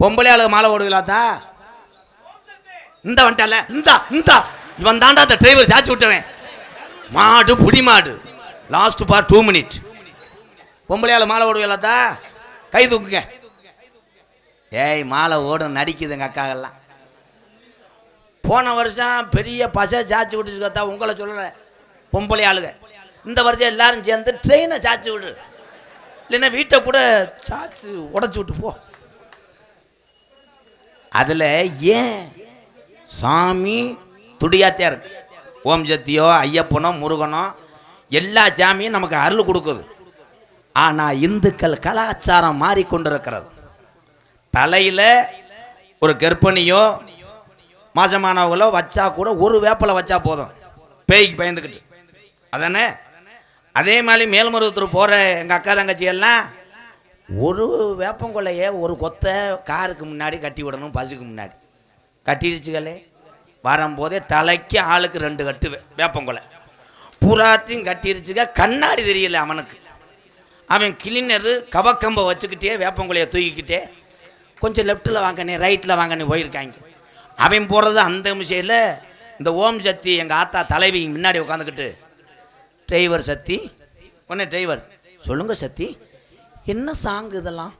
பொம்பளை ஆளுக மாலை ஓடுவீங்களாத்தா இந்த வந்துட்டால இந்த இந்த. இவன் தாண்டா அந்த டிரைவர் சாச்சு விட்டவன். மாடு புடி மாடு லாஸ்ட் பார் டூ மினிட் பொம்பளை ஆளு மாலை ஓடுவீங்களாத்தா கை தூக்குங்க. ஏய் மாலை ஓடும் நடிக்குது எங்கள் அக்காகெல்லாம் போன வருஷம் பெரிய பசை சாச்சு விட்டுச்சுக்கத்தா உங்களை சொல்லலை. பொம்பளை ஆளுங்க இந்த வருஷம் எல்லாரும் சேர்ந்து ட்ரெயினை சாச்சு விடு. இல்லைன்னா வீட்டை கூட சாச்சு உடச்சி விட்டு போ. அதில் ஏன் சாமி துடியாத்தையாக இருக்கு? ஓம் சக்தியோ ஐயப்பனோ முருகனோ எல்லா சாமியும் நமக்கு அருள் கொடுக்குது. ஆனால் இந்துக்கள் கலாச்சாரம் மாறிக்கொண்டிருக்கிறது. தலையில் ஒரு கர்ப்பிணியோ மாசமானவங்களோ வச்சா கூட ஒரு வேப்பலை வச்சா போதும். பேய்க்கு பயந்துக்கிட்டு அதானே? அதே மாதிரி மேல்மருவத்தூர் போகிற எங்கள் அக்கா தங்கச்சி எல்லாம் ஒரு வேப்பங்கொல்லையை ஒரு கொத்தை காருக்கு முன்னாடி கட்டி விடணும் பஸ்ஸுக்கு முன்னாடி. கட்டிடுச்சுகளே வரும்போதே தலைக்கு ஆளுக்கு ரெண்டு கட்டு வேப்பங்கொலை பூராத்தையும் கட்டிடுச்சுக்க கண்ணாடி தெரியல அவனுக்கு. அவன் கிளீனர் கவக்கம்பை வச்சுக்கிட்டே வேப்பங்குலையை தூக்கிக்கிட்டே கொஞ்சம் லெஃப்ட்டில் வாங்கண்ணே ரைட்டில் வாங்கண்ணே போயிருக்காங்க. அவன் போகிறது அந்த விஷயத்தில் இந்த ஓம் சக்தி எங்கள் ஆத்தா தலைவி முன்னாடி உட்காந்துக்கிட்டு டிரைவர் சக்தி. உடனே டிரைவர் சொல்லுங்கள் சக்தி. என்ன சாங் இதெல்லாம்?